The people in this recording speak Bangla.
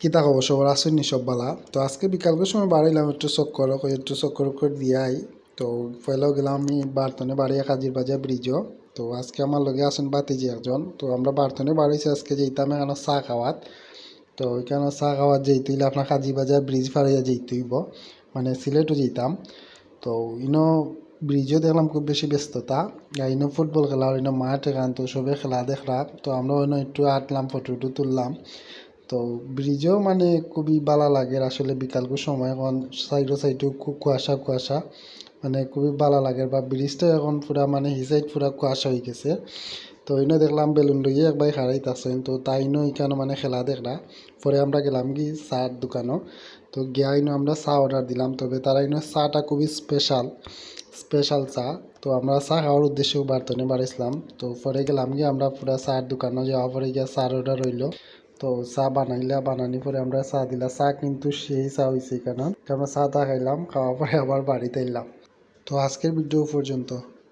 কিতা খবর সবার আসুন নি সব বালা। তো আজকে বিকালকের সময় বাড়াইলাম, একটু চক্কর একটু চক্কর করে দিয়াই তো পয়লাও গেলাম আমি বার্তনে বাড়িয়া কাজির বাজার ব্রিজও তো আজকে আমার লগে আসেন বাতিজি একজন। তো আমরা বার্তনে বাড়িয়েছি আজকে যেতাম এখানে চা খাওয়াত। তো ওইখানে চা খাওয়াত যেতে হইলে আপনার কাজী বাজার ব্রিজ ফাড়াইয়া যেতে হইব। মানে সিলেটও যেতাম তো ইনো ব্রিজও দেখলাম খুব বেশি ব্যস্ততা। ইনো ফুটবল খেলা ইনো মাঠ এখান তো সবে খেলা দেখলাম। তো আমরা ওইনো একটু আটলাম ফটো তুললাম। তো ব্রিজেও মানে খুবই ভালো লাগে আসলে বিকালকুর সময় এখন সাইডো সাইডেও খুব কুয়াশা কুয়াশা মানে খুবই ভালো লাগে বা ব্রিজটা এখন পুরা মানে হিসাইড পুরা কুয়াশা হয়ে গেছে। তো ইনো দেখলাম বেলুন লইয়ে একবার হারাইতে আসেন তো তাই তাইনো এখানে মানে খেলা দেখলা পরে আমরা গেলাম কি চার দোকানও, তো গিয়া ইনো আমরা চা অর্ডার দিলাম, তবে তারা ইনো চাটা খুবই স্পেশাল স্পেশাল চা। তো আমরা চা খাওয়ার উদ্দেশ্যেও বার্তনে বাড়াইছিলাম, তো পরে গেলাম গিয়ে আমরা পুরা চার দোকানে যাওয়া পরে গিয়া চার অর্ডার রইল তো চা বানাইলা, বানানি পরে আমরা চা দিলা। চা কিন্তু সেই চা হয়েছে কেন আমরা চা টা খাইলাম, খাওয়ার পরে আবার বাড়িতে এলাম। তো আজকের ভিডিও পর্যন্ত।